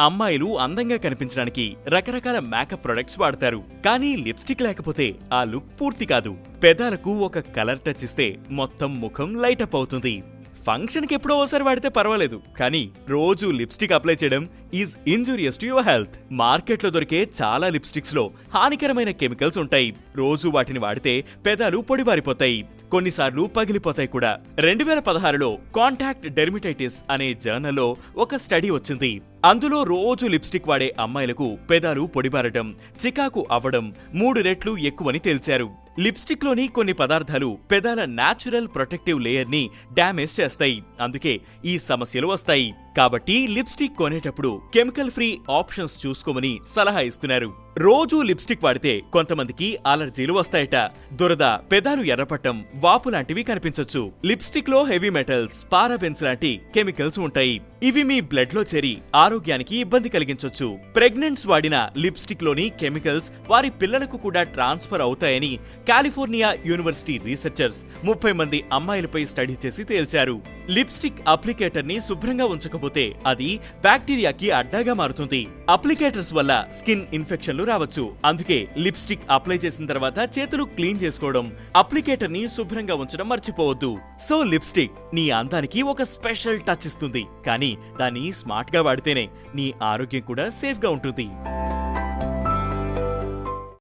అమ్మాయిలు అందంగా కనిపించడానికి రకరకాల మేకప్ ప్రొడక్ట్స్ వాడతారు. కానీ లిప్స్టిక్ లేకపోతే ఆ లుక్ పూర్తి కాదు. పెదాలకు ఒక కలర్ టచ్ ఇస్తే మొత్తం ముఖం లైట్ అప్ అవుతుంది. ఫంక్షన్కి ఎప్పుడో ఒకసారి వాడితే పర్వాలేదు. కానీ రోజు లిప్స్టిక్ అప్లై చేయడం is injurious to your health. మార్కెట్లో దొరికే చాలా లిప్స్టిక్స్లో హానికరమైన కెమికల్స్ ఉంటాయి. రోజు వాటిని వాడితే పెదాలు పొడిబారిపోతాయి. కొన్నిసార్లు పగిలిపోతాయి కూడా. రెండు వేల పదహారులో కాంటాక్ట్ డెర్మిటైటిస్ అనే జర్నల్లో ఒక స్టడీ వచ్చింది. అందులో రోజు లిప్స్టిక్ వాడే అమ్మాయిలకు పెదాలు పొడిబారడం చికాకు అవ్వడం మూడు రెట్లు ఎక్కువని తేల్చారు. లిప్స్టిక్లోని కొన్ని పదార్థాలు పెదాల నాచురల్ ప్రొటెక్టివ్ లేయర్ని డ్యామేజ్ చేస్తాయి. అందుకే ఈ సమస్యలు వస్తాయి. కాబట్టి లిప్స్టిక్ కొనేటప్పుడు కెమికల్ ఫ్రీ ఆప్షన్స్ చూసుకోమని సలహా ఇస్తున్నారు. రోజూ లిప్స్టిక్ వాడితే కొంతమందికి అలర్జీలు వస్తాయట. దురద పెదాలు ఎర్రపట్టం వాపు లాంటివి కనిపించొచ్చు. లిప్స్టిక్లో హెవీ మెటల్స్ పారాబెన్స్ లాంటి కెమికల్స్ ఉంటాయి. ఇవి మీ బ్లడ్లో చేరి ఆరోగ్యానికి ఇబ్బంది కలిగించొచ్చు. ప్రెగ్నెంట్స్ వాడిన లిప్స్టిక్లోని కెమికల్స్ వారి పిల్లలకు కూడా ట్రాన్స్ఫర్ అవుతాయని కాలిఫోర్నియా యూనివర్సిటీ రీసెర్చర్స్ ముప్పై మంది అమ్మాయిలపై స్టడీ చేసి తేల్చారు. లిప్స్టిక్ అప్లికేటర్ని శుభ్రంగా ఉంచకపోతే అది బ్యాక్టీరియాకి అడ్డాగా మారుతుంది. అప్లికేటర్స్ వల్ల స్కిన్ ఇన్ఫెక్షన్లు రావచ్చు. అందుకే లిప్స్టిక్ అప్లై చేసిన తర్వాత చేతులు క్లీన్ చేసుకోవడం అప్లికేటర్ని శుభ్రంగా ఉంచడం మర్చిపోవద్దు. సో లిప్స్టిక్ నీ అందానికి ఒక స్పెషల్ టచ్ ఇస్తుంది. కానీ దాన్ని స్మార్ట్గా వాడితేనే నీ ఆరోగ్యం కూడా సేఫ్గా ఉంటుంది.